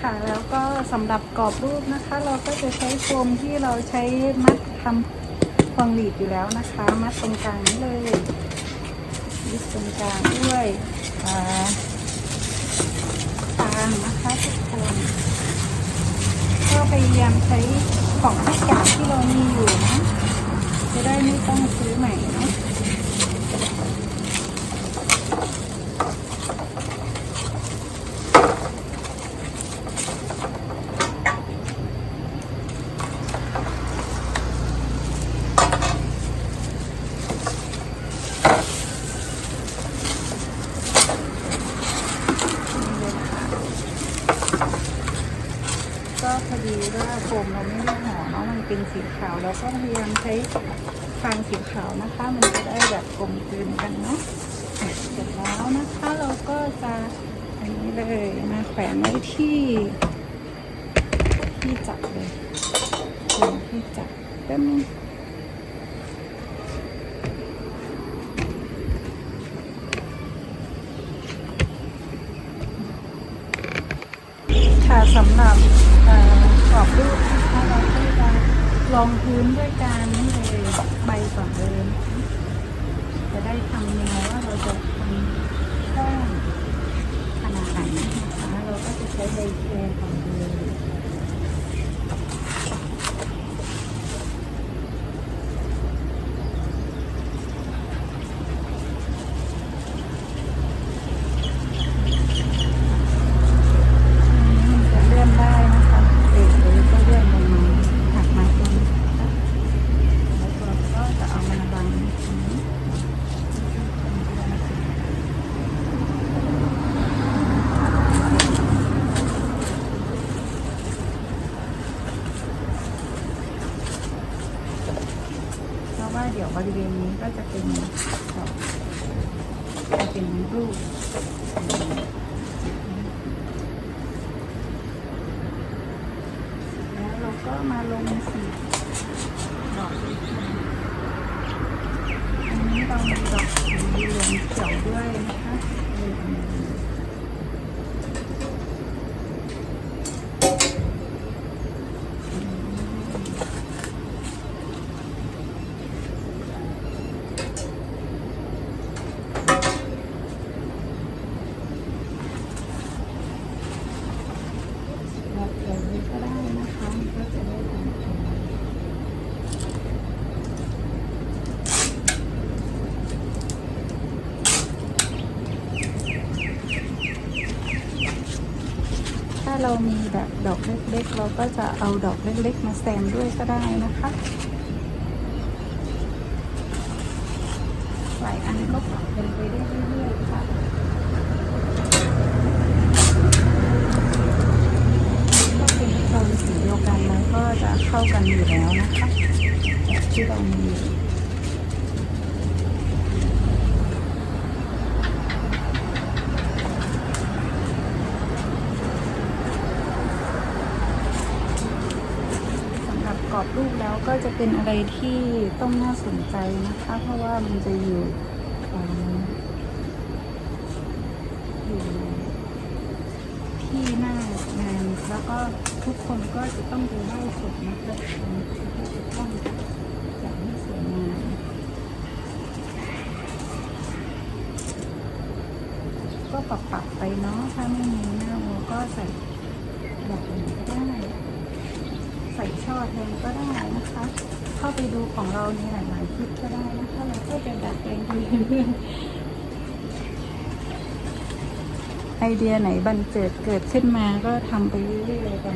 ค่ะแล้วก็สำหรับกรอบรูปนะคะ เราก็จะใช้โฟมที่เราใช้มัดทำพวงหลีดอยู่แล้วนะคะ มัดตรงกลางนี้เลยยึดตรงกลางด้วยอ่าฟางนะคะทุกคนก็พยายามใช้ของทุกอย่างที่เรามีอยู่นะจะได้ไม่ต้องซื้อใหม่ ดีว่าโฟมเราไม่ได้ห่อเนาะมันเป็นสีขาวแล้วก็พยายามใช้ฟางสีขาวนะคะ มันจะได้แบบกลมกลืนกันเนาะเสร็จแล้วนะคะเราก็จะอันนี้เลยมาแขวนไว้ที่ที่จับเลยลงที่จับแป๊บนึงค่ะสำหรับเอ่อ กรอบรูปนะคะเราก็จะลองพื้นด้วยการนี่เลยใบก่อนเลยนะคะจะได้ทำแนวว่าเราจะทำช่องขนาดไหนนะคะเราก็จะใช้ใบแคร์ก่อนเลย มันจะเลื่อนได้นะคะเอกหรือก็เลื่อนลงมาหักมาตรงนี้นะคะแล้วเราก็จะเอามาบังตรงนี้เพราะว่าเดี๋ยวบริเวณนี้ก็ จะเป็นดอกจะเป็นรูปแล้วเราก็มาลงสีดอกเลยอันนี้เรามีดอกสีเหลืองเขียวด้วยนะคะเลยเอามาดูแบบเขียวนี้ก็ได้นะคะมันก็จะได้ตามตัวถ้า เรามีแบบดอกเล็กๆ เราก็จะเอาดอกเล็กๆ มาแซมด้วยก็ได้นะคะหลายอันก็ปรับเป็นไปได้เรื่อยๆค่ะก็เป็นโทนสีเดียวกันมันก็จะเข้ากันอยู่แล้วนะคะแบบที่เรามีสำหรับ กรอบรูปแล้วก็จะเป็นอะไรที่ต้องน่าสนใจนะคะ เพราะว่ามันจะอยู่อยู่ที่หน้างานแล้วก็ทุกคนก็จะต้องดูไล่สดนะคะจะต้องจัดให้สวยงามก็ปรับปรับๆไปเนาะถ้าไม่มีหน้าวัวก็ใส่แบบอื่นก็ได้ ใส่ช่องก็ได้นะคะ เข้าไปดูของเราในหลายๆคลิปก็ได้นะคะเราก็จะดัดแปลงไปเรื่อยๆไอเดียไหนบันเจิดเกิดขึ้นมาก็ทำไปเรื่อยๆป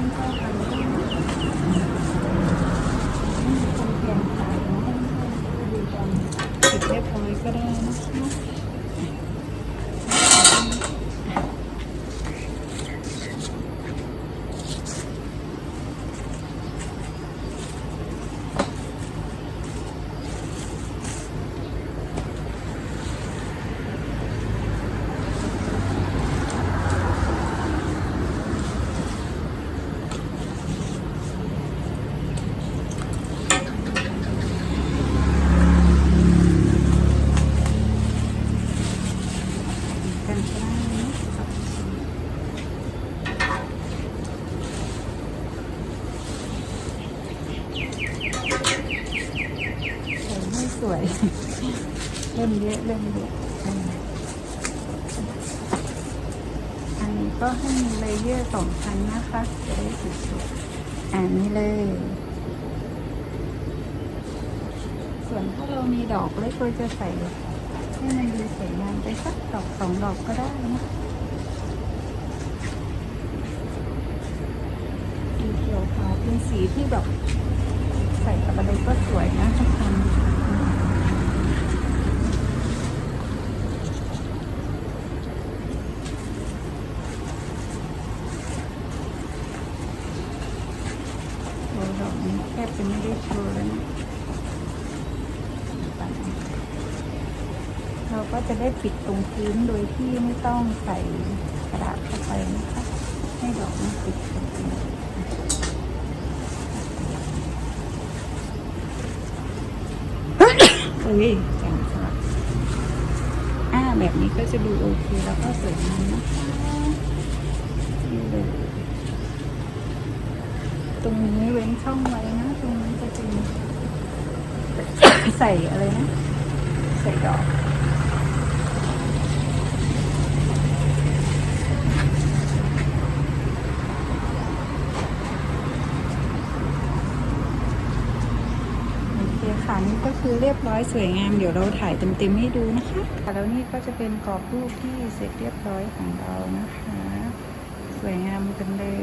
ติดเรียบร้อยก็ได้นะคะ ล่มเยอะเล่มเยอะอันนี้ก็ให้มีเลเยอร์สองชั้นนะคะจะได้สวยๆอันนี้เลย ส่วนถ้าเรามีดอกเล็กเราจะใส่ให้มันดูสวยงามไปสักดอกสองดอกก็ได้นะสีเขียวขาวเป็นสีที่แบบใส่กับอะไรก็สวยนะคนโอ้ดอกนี้แทบ จะไม่ได้โชว์แล้วนะปัดนะเราก็จะได้ปิดตรงพื้นโดยที่ไม่ต้องใส่กระดาษเข้าไปนะคะให้ดอกมันติดตรงพื้นเฮ้ยจังสลับอ่าแบบนี้ก็จะดูโอเคแล้วก็สวยงามนะคะนี่เลย ตรงนี้เว้นช่องไว้นะ ตรงนี้จะเป็นใส่อะไรนะ ใส่ดอกโอเคค่ะนี่ก็คือเรียบร้อยสวยงามเดี๋ยวเราถ่ายเต็มๆให้ดูนะคะแล้วนี่ก็จะเป็นกรอบรูปที่เสร็จเรียบร้อยของเรานะคะ สวยงามกันเลย